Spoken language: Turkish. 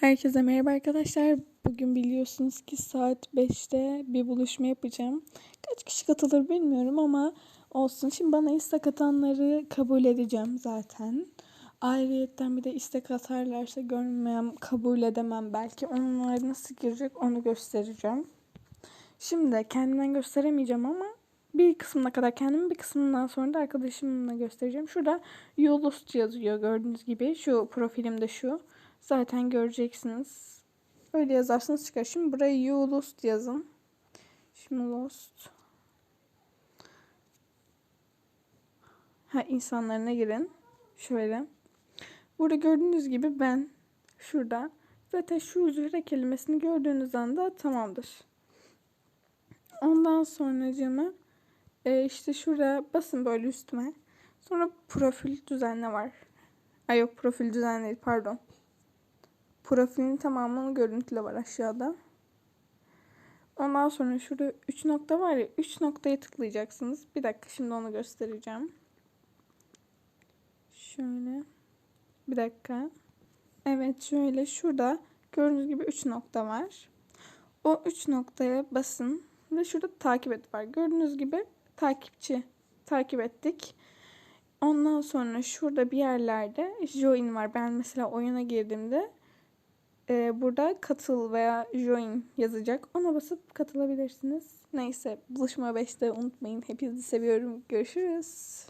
Herkese merhaba arkadaşlar. Bugün biliyorsunuz ki saat 5'te bir buluşma yapacağım. Kaç kişi katılır bilmiyorum ama olsun. Şimdi bana istek atanları kabul edeceğim zaten. Ayrıyetten bir de istek atarlarsa görmem, kabul edemem belki. Onlar nasıl girecek onu göstereceğim. Şimdi kendimden gösteremeyeceğim ama bir kısmına kadar kendimi bir kısmından sonra da arkadaşımla göstereceğim. Şurada Yolust yazıyor gördüğünüz gibi. Şu profilimde şu. Zaten göreceksiniz. Öyle yazarsanız çıkar. Şimdi buraya You Lost yazın. Şimdi Lost. Ha insanlarına girin. Şöyle. Burada gördüğünüz gibi ben şurada. Zaten şu zühre kelimesini gördüğünüz anda tamamdır. Ondan sonra e, işte şuraya basın böyle üstüme. Sonra profil düzenle var. Ay yok profil düzenle pardon. Profilin tamamını görüntüle var aşağıda. Ondan sonra şurada 3 nokta var ya 3 noktaya tıklayacaksınız. Bir dakika şimdi onu göstereceğim. Şöyle. Bir dakika. Evet şöyle şurada gördüğünüz gibi 3 nokta var. O 3 noktaya basın ve şurada takip et var. Gördüğünüz gibi takipçi takip ettik. Ondan sonra şurada bir yerlerde join var. Ben mesela oyuna girdiğimde e, burada katıl veya join yazacak. Ona basıp katılabilirsiniz. Neyse buluşma 5'te unutmayın. Hepinizi seviyorum. Görüşürüz.